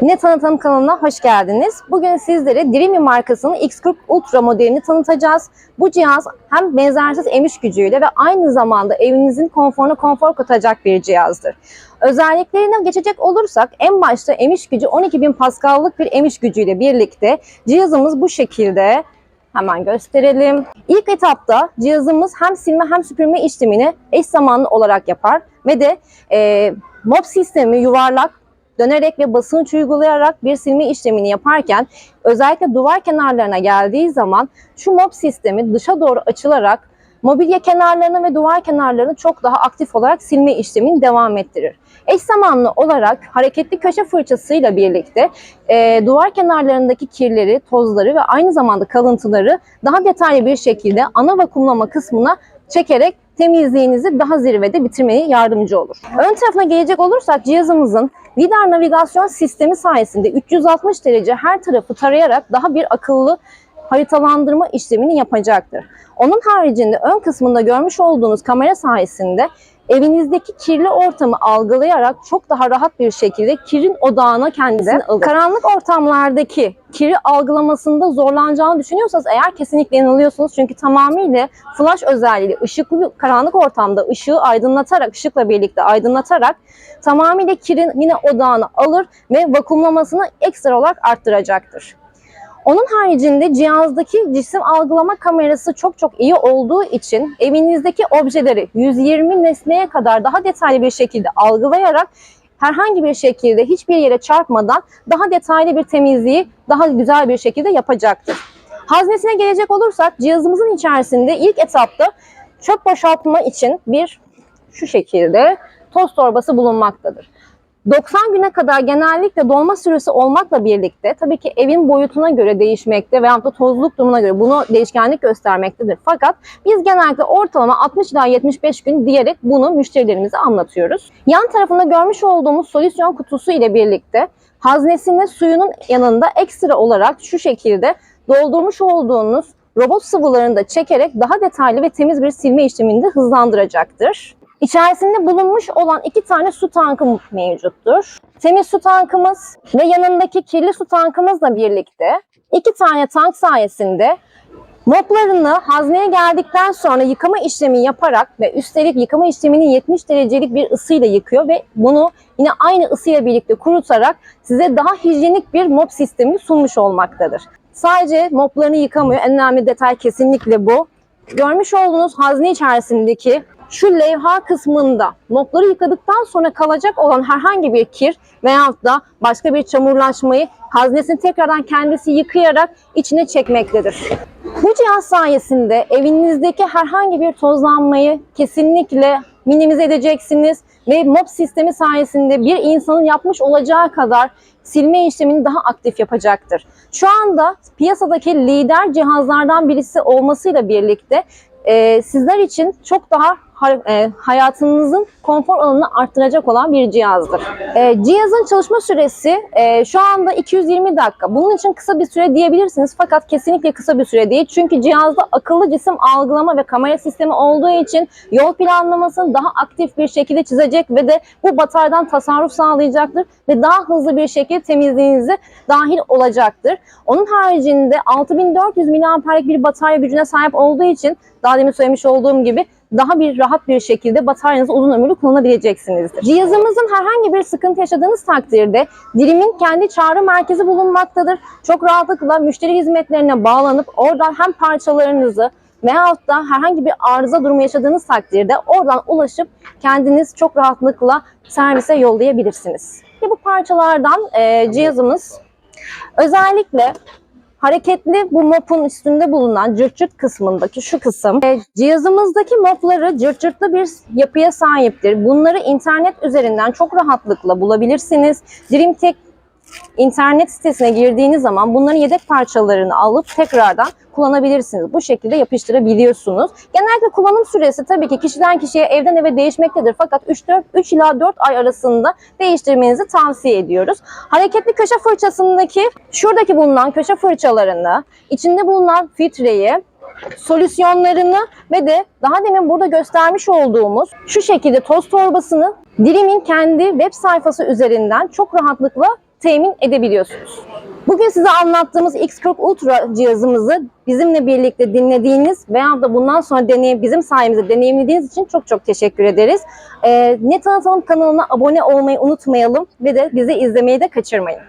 Ne Tanıtalım kanalına hoş geldiniz. Bugün sizlere Dreamy markasının X40 Ultra modelini tanıtacağız. Bu cihaz hem benzersiz emiş gücüyle ve aynı zamanda evinizin konforuna konfor katacak bir cihazdır. Özelliklerine geçecek olursak en başta emiş gücü 12.000 Pascal'lık bir emiş gücüyle birlikte cihazımız bu şekilde Hemen gösterelim. İlk etapta cihazımız hem silme hem süpürme işlemini eş zamanlı olarak yapar ve de e, mop sistemi yuvarlak dönerek ve basınç uygulayarak bir silme işlemini yaparken özellikle duvar kenarlarına geldiği zaman şu mop sistemi dışa doğru açılarak mobilya kenarlarını ve duvar kenarlarını çok daha aktif olarak silme işlemini devam ettirir. Eş zamanlı olarak hareketli köşe fırçasıyla birlikte e, duvar kenarlarındaki kirleri, tozları ve aynı zamanda kalıntıları daha detaylı bir şekilde ana vakumlama kısmına çekerek temizliğinizi daha zirvede bitirmeye yardımcı olur. Ön tarafına gelecek olursak cihazımızın Vidar navigasyon sistemi sayesinde 360 derece her tarafı tarayarak daha bir akıllı haritalandırma işlemini yapacaktır. Onun haricinde ön kısmında görmüş olduğunuz kamera sayesinde evinizdeki kirli ortamı algılayarak çok daha rahat bir şekilde kirin odağına kendisini alır. Karanlık ortamlardaki kiri algılamasında zorlanacağını düşünüyorsanız eğer kesinlikle yanılıyorsunuz. Çünkü tamamıyla flash özelliği ışıklı karanlık ortamda ışığı aydınlatarak, ışıkla birlikte aydınlatarak tamamıyla kirin yine odağını alır ve vakumlamasını ekstra olarak arttıracaktır. Onun haricinde cihazdaki cisim algılama kamerası çok çok iyi olduğu için evinizdeki objeleri 120 nesneye kadar daha detaylı bir şekilde algılayarak herhangi bir şekilde hiçbir yere çarpmadan daha detaylı bir temizliği daha güzel bir şekilde yapacaktır. Haznesine gelecek olursak cihazımızın içerisinde ilk etapta çöp boşaltma için bir şu şekilde toz torbası bulunmaktadır. 90 güne kadar genellikle dolma süresi olmakla birlikte tabii ki evin boyutuna göre değişmekte veya da tozluk durumuna göre bunu değişkenlik göstermektedir. Fakat biz genellikle ortalama 60 ila 75 gün diyerek bunu müşterilerimize anlatıyoruz. Yan tarafında görmüş olduğumuz solüsyon kutusu ile birlikte haznesinin suyunun yanında ekstra olarak şu şekilde doldurmuş olduğunuz robot sıvılarını da çekerek daha detaylı ve temiz bir silme işlemini de hızlandıracaktır. İçerisinde bulunmuş olan iki tane su tankı mevcuttur. Temiz su tankımız ve yanındaki kirli su tankımızla birlikte iki tane tank sayesinde moplarını hazneye geldikten sonra yıkama işlemi yaparak ve üstelik yıkama işlemini 70 derecelik bir ısıyla yıkıyor ve bunu yine aynı ısıyla birlikte kurutarak size daha hijyenik bir mop sistemini sunmuş olmaktadır. Sadece moplarını yıkamıyor. En önemli detay kesinlikle bu. Görmüş olduğunuz hazne içerisindeki şu levha kısmında notları yıkadıktan sonra kalacak olan herhangi bir kir veyahut da başka bir çamurlaşmayı haznesini tekrardan kendisi yıkayarak içine çekmektedir. Bu cihaz sayesinde evinizdeki herhangi bir tozlanmayı kesinlikle minimize edeceksiniz ve mop sistemi sayesinde bir insanın yapmış olacağı kadar silme işlemini daha aktif yapacaktır. Şu anda piyasadaki lider cihazlardan birisi olmasıyla birlikte e, sizler için çok daha hayatınızın konfor alanını arttıracak olan bir cihazdır. E, cihazın çalışma süresi e, şu anda 220 dakika. Bunun için kısa bir süre diyebilirsiniz fakat kesinlikle kısa bir süre değil. Çünkü cihazda akıllı cisim algılama ve kamera sistemi olduğu için yol planlamasını daha aktif bir şekilde çizecek ve de bu bataryadan tasarruf sağlayacaktır ve daha hızlı bir şekilde temizliğinizi dahil olacaktır. Onun haricinde 6400 mAh'lik bir batarya gücüne sahip olduğu için daha demin söylemiş olduğum gibi daha bir rahat bir şekilde bataryanızı uzun ömürlü kullanabileceksinizdir. Cihazımızın herhangi bir sıkıntı yaşadığınız takdirde Dirim'in kendi çağrı merkezi bulunmaktadır. Çok rahatlıkla müşteri hizmetlerine bağlanıp oradan hem parçalarınızı veyahut da herhangi bir arıza durumu yaşadığınız takdirde oradan ulaşıp kendiniz çok rahatlıkla servise yollayabilirsiniz. Ve bu parçalardan e, cihazımız özellikle hareketli bu mopun üstünde bulunan cırt cırt kısmındaki şu kısım e, cihazımızdaki mopları cırt cırtlı bir yapıya sahiptir. Bunları internet üzerinden çok rahatlıkla bulabilirsiniz. DreamTech internet sitesine girdiğiniz zaman bunların yedek parçalarını alıp tekrardan kullanabilirsiniz. Bu şekilde yapıştırabiliyorsunuz. Genellikle kullanım süresi tabii ki kişiden kişiye evden eve değişmektedir. Fakat 3, 4, 3 ila 4 ay arasında değiştirmenizi tavsiye ediyoruz. Hareketli köşe fırçasındaki şuradaki bulunan köşe fırçalarını, içinde bulunan filtreyi, solüsyonlarını ve de daha demin burada göstermiş olduğumuz şu şekilde toz torbasını Dirim'in kendi web sayfası üzerinden çok rahatlıkla temin edebiliyorsunuz. Bugün size anlattığımız X40 Ultra cihazımızı bizimle birlikte dinlediğiniz veya da bundan sonra deneyim, bizim sayemizde deneyimlediğiniz için çok çok teşekkür ederiz. Ee, Ne Tanıtalım kanalına abone olmayı unutmayalım ve de bizi izlemeyi de kaçırmayın.